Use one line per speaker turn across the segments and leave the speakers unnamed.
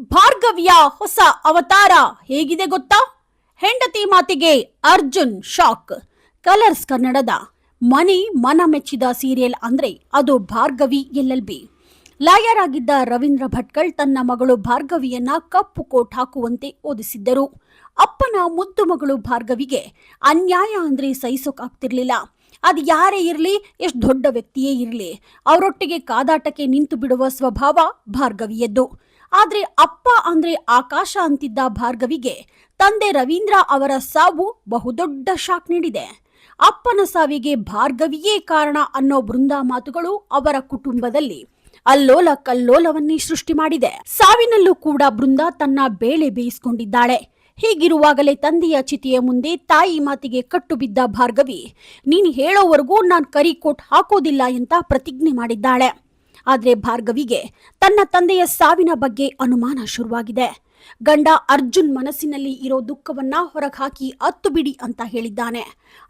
ಭಾರ್ಗವಿಯ ಹೊಸ ಅವತಾರ ಹೇಗಿದೆ ಗೊತ್ತಾ? ಹೆಂಡತಿ ಮಾತಿಗೆ ಅರ್ಜುನ್ ಶಾಕ್. ಕಲರ್ಸ್ ಕನ್ನಡದ ಮನಿ ಮನ ಮೆಚ್ಚಿದ ಸೀರಿಯಲ್ ಅಂದ್ರೆ ಅದು ಭಾರ್ಗವಿ ಎಲ್ ಬಿ. ಲಾಯರ್ ಆಗಿದ್ದ ರವೀಂದ್ರ ಭಟ್ಕಳ್ ತನ್ನ ಮಗಳು ಭಾರ್ಗವಿಯನ್ನ ಕಪ್ಪು ಕೋಟ್ ಹಾಕುವಂತೆ ಓದಿಸಿದ್ದರು. ಅಪ್ಪನ ಮುದ್ದು ಮಗಳು ಭಾರ್ಗವಿಗೆ ಅನ್ಯಾಯ ಅಂದ್ರೆ ಸಹಿಸೋಕಾಗ್ತಿರ್ಲಿಲ್ಲ. ಅದು ಯಾರೇ ಇರಲಿ, ಎಷ್ಟು ದೊಡ್ಡ ವ್ಯಕ್ತಿಯೇ ಇರಲಿ. ಅವರೊಟ್ಟಿಗೆ ಕಾದಾಟಕ್ಕೆ ನಿಂತು ಬಿಡುವ ಸ್ವಭಾವ ಭಾರ್ಗವಿಯದ್ದು. ಆದ್ರೆ ಅಪ್ಪ ಅಂದ್ರೆ ಆಕಾಶ ಅಂತಿದ್ದ ಭಾರ್ಗವಿಗೆ ತಂದೆ ರವೀಂದ್ರ ಅವರ ಸಾವು ಬಹುದೊಡ್ಡ ಶಾಕ್ ನೀಡಿದೆ. ಅಪ್ಪನ ಸಾವಿಗೆ ಭಾರ್ಗವಿಯೇ ಕಾರಣ ಅನ್ನೋ ಬೃಂದ ಮಾತುಗಳು ಅವರ ಕುಟುಂಬದಲ್ಲಿ ಅಲ್ಲೋಲ ಕಲ್ಲೋಲವನ್ನೇ ಸೃಷ್ಟಿ ಮಾಡಿದೆ. ಸಾವಿನಲ್ಲೂ ಕೂಡ ಬೃಂದ ತನ್ನ ಬೇಳೆ ಬೇಯಿಸಿಕೊಂಡಿದ್ದಾಳೆ. ಹೀಗಿರುವಾಗಲೇ ತಂದೆಯ ಚಿತಿಯ ಮುಂದೆ ತಾಯಿ ಮಾತಿಗೆ ಕಟ್ಟು ಬಿದ್ದ ಭಾರ್ಗವಿ, ನೀನು ಹೇಳೋವರೆಗೂ ನಾನು ಕರಿ ಕೋಟ್ ಹಾಕೋದಿಲ್ಲ ಅಂತ ಪ್ರತಿಜ್ಞೆ ಮಾಡಿದ್ದಾಳೆ. ಆದ್ರೆ ಭಾರ್ಗವಿಗೆ ತನ್ನ ತಂದೆಯ ಸಾವಿನ ಬಗ್ಗೆ ಅನುಮಾನ ಶುರುವಾಗಿದೆ. ಗಂಡ ಅರ್ಜುನ್ ಮನಸ್ಸಿನಲ್ಲಿ ಇರೋ ದುಃಖವನ್ನ ಹೊರಗೆ ಹಾಕಿ ಅತ್ತು ಬಿಡಿ ಅಂತ ಹೇಳಿದ್ದಾನೆ.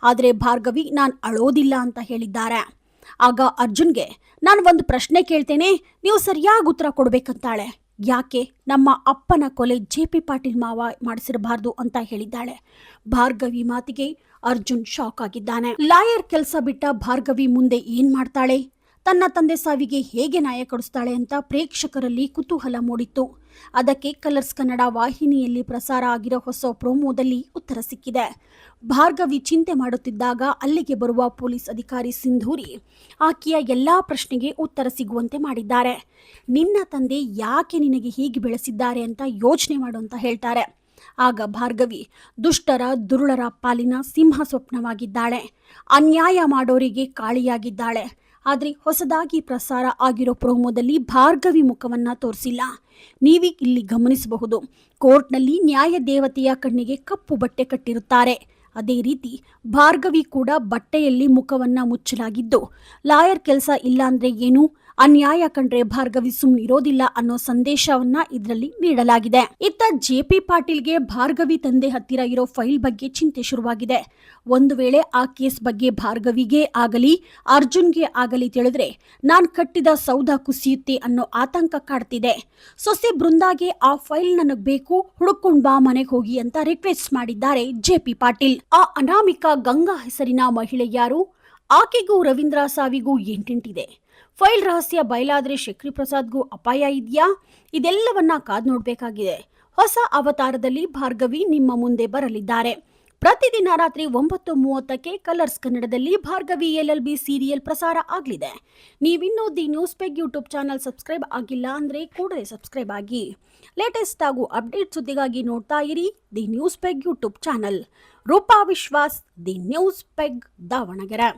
ಆದರೆ ಭಾರ್ಗವಿ, ನಾನ್ ಅಳೋದಿಲ್ಲ ಅಂತ ಹೇಳಿದ್ದಾರೆ. ಆಗ ಅರ್ಜುನ್ಗೆ, ನಾನು ಒಂದು ಪ್ರಶ್ನೆ ಕೇಳ್ತೇನೆ, ನೀವು ಸರಿಯಾಗಿ ಉತ್ತರ ಕೊಡ್ಬೇಕಂತಾಳೆ. ಯಾಕೆ? ನಮ್ಮ ಅಪ್ಪನ ಕೊಲೆ ಜೆ ಪಿ ಪಾಟೀಲ್ ಮಾವ ಮಾಡಿಸಿರಬಾರ್ದು ಅಂತ ಹೇಳಿದ್ದಾಳೆ. ಭಾರ್ಗವಿ ಮಾತಿಗೆ ಅರ್ಜುನ್ ಶಾಕ್ ಆಗಿದ್ದಾನೆ. ಲಾಯರ್ ಕೆಲಸ ಬಿಟ್ಟ ಭಾರ್ಗವಿ ಮುಂದೆ ಏನ್ ಮಾಡ್ತಾಳೆ? ತನ್ನ ತಂದೆ ಸಾವಿಗೆ ಹೇಗೆ ನ್ಯಾಯ ಕೊಡಿಸ್ತಾಳೆ ಅಂತ ಪ್ರೇಕ್ಷಕರಲ್ಲಿ ಕುತೂಹಲ ಮೂಡಿತ್ತು. ಅದಕ್ಕೆ ಕಲರ್ಸ್ ಕನ್ನಡ ವಾಹಿನಿಯಲ್ಲಿ ಪ್ರಸಾರ ಆಗಿರೋ ಹೊಸ ಪ್ರೋಮೋದಲ್ಲಿ ಉತ್ತರ ಸಿಕ್ಕಿದೆ. ಭಾರ್ಗವಿ ಚಿಂತೆ ಮಾಡುತ್ತಿದ್ದಾಗ ಅಲ್ಲಿಗೆ ಬರುವ ಪೊಲೀಸ್ ಅಧಿಕಾರಿ ಸಿಂಧೂರಿ ಆಕೆಯ ಎಲ್ಲಾ ಪ್ರಶ್ನೆಗೆ ಉತ್ತರ ಸಿಗುವಂತೆ ಮಾಡಿದ್ದಾರೆ. ನಿನ್ನ ತಂದೆ ಯಾಕೆ ನಿನಗೆ ಹೀಗೆ ಬೆಳೆಸಿದ್ದಾರೆ ಅಂತ ಯೋಚನೆ ಮಾಡು ಅಂತ ಹೇಳ್ತಾರೆ. ಆಗ ಭಾರ್ಗವಿ ದುಷ್ಟರ, ದುರುಳರ ಪಾಲಿನ ಸಿಂಹ ಸ್ವಪ್ನವಾಗಿದ್ದಾಳೆ ಅನ್ಯಾಯ ಮಾಡೋರಿಗೆ ಕಾಳಿಯಾಗಿದ್ದಾಳೆ. ಆದರೆ ಹೊಸದಾಗಿ ಪ್ರಸಾರ ಆಗಿರೋ ಪ್ರೋಮೋದಲ್ಲಿ ಭಾರ್ಗವಿ ಮುಖವನ್ನು ತೋರಿಸಿಲ್ಲ. ನೀವೀ ಇಲ್ಲಿ ಗಮನಿಸಬಹುದು. ಕೋರ್ಟ್ನಲ್ಲಿ ನ್ಯಾಯ ದೇವತೆಯ ಕಣ್ಣಿಗೆ ಕಪ್ಪು ಬಟ್ಟೆ ಕಟ್ಟಿರುತ್ತಾರೆ. ಅದೇ ರೀತಿ ಭಾರ್ಗವಿ ಕೂಡ ಬಟ್ಟೆಯಲ್ಲಿ ಮುಖವನ್ನು ಮುಚ್ಚಲಾಗಿದ್ದು, ಲಾಯರ್ ಕೆಲಸ ಇಲ್ಲ ಅಂದ್ರೆ ಏನು? ಅನ್ಯಾಯ ಕಂಡ್ರೆ ಭಾರ್ಗವಿ ಸುಮ್ಮನಿರೋದಿಲ್ಲ ಅನ್ನೋ ಸಂದೇಶವನ್ನ ಇದರಲ್ಲಿ ನೀಡಲಾಗಿದೆ. ಇತ್ತ ಜೆ ಪಿ ಪಾಟೀಲ್ಗೆ ಭಾರ್ಗವಿ ತಂದೆ ಹತ್ತಿರ ಇರೋ ಫೈಲ್ ಬಗ್ಗೆ ಚಿಂತೆ ಶುರುವಾಗಿದೆ. ಒಂದು ವೇಳೆ ಆ ಕೇಸ್ ಬಗ್ಗೆ ಭಾರ್ಗವಿಗೆ ಆಗಲಿ, ಅರ್ಜುನ್ಗೆ ಆಗಲಿ ತಿಳಿದ್ರೆ ನಾನು ಕಟ್ಟಿದ ಸೌಧ ಕುಸಿಯುತ್ತೆ ಅನ್ನೋ ಆತಂಕ ಕಾಡ್ತಿದೆ. ಸೊಸೆ ಬೃಂದಾಗೆ ಆ ಫೈಲ್ ನನಗ್ ಬೇಕು ಹುಡುಕೊಂಡ್ ಬಾ ಮನೆಗೆ ಹೋಗಿ ಅಂತ ರಿಕ್ವೆಸ್ಟ್ ಮಾಡಿದ್ದಾರೆ ಜೆ ಪಿ ಪಾಟೀಲ್. ಆ ಅನಾಮಿಕ ಗಂಗಾ ಹೆಸರಿನ ಮಹಿಳೆ ಯಾರು? ಆಕೆಗೂ ರವೀಂದ್ರ ಸಾವಿಗೂ ಎಂಟೆಂಟಿದೆ. ಫೈಲ್ ರಹಸ್ಯ ಬಯಲಾದ್ರೆ ಶಕ್ರಿ ಪ್ರಸಾದ್ಗೂ ಅಪಾಯ ಇದೆಯಾ? ಇದೆಲ್ಲವನ್ನ ಕಾದ್ ನೋಡಬೇಕಾಗಿದೆ. ಹೊಸ ಅವತಾರದಲ್ಲಿ ಭಾರ್ಗವಿ ನಿಮ್ಮ ಮುಂದೆ ಬರಲಿದ್ದಾರೆ. ಪ್ರತಿದಿನ ರಾತ್ರಿ ಒಂಬತ್ತು ಮೂವತ್ತಕ್ಕೆ ಕಲರ್ಸ್ ಕನ್ನಡದಲ್ಲಿ Bhargavi L L B serial ಪ್ರಸಾರ ಆಗಲಿದೆ. ನೀವಿನ್ನೂ the News Peg YouTube channel subscribe ಆಗಿಲ್ಲ ಅಂದ್ರೆ ಕೂಡಲೇ ಸಬ್ಸ್ಕ್ರೈಬ್ ಆಗಿ. ಲೇಟೆಸ್ಟ್ ಹಾಗೂ ಅಪ್ಡೇಟ್ ಸುದ್ದಿಗಾಗಿ ನೋಡ್ತಾ ಇರಿ the News Peg YouTube channel. Roopa Vishwas, the News Peg Davanagere.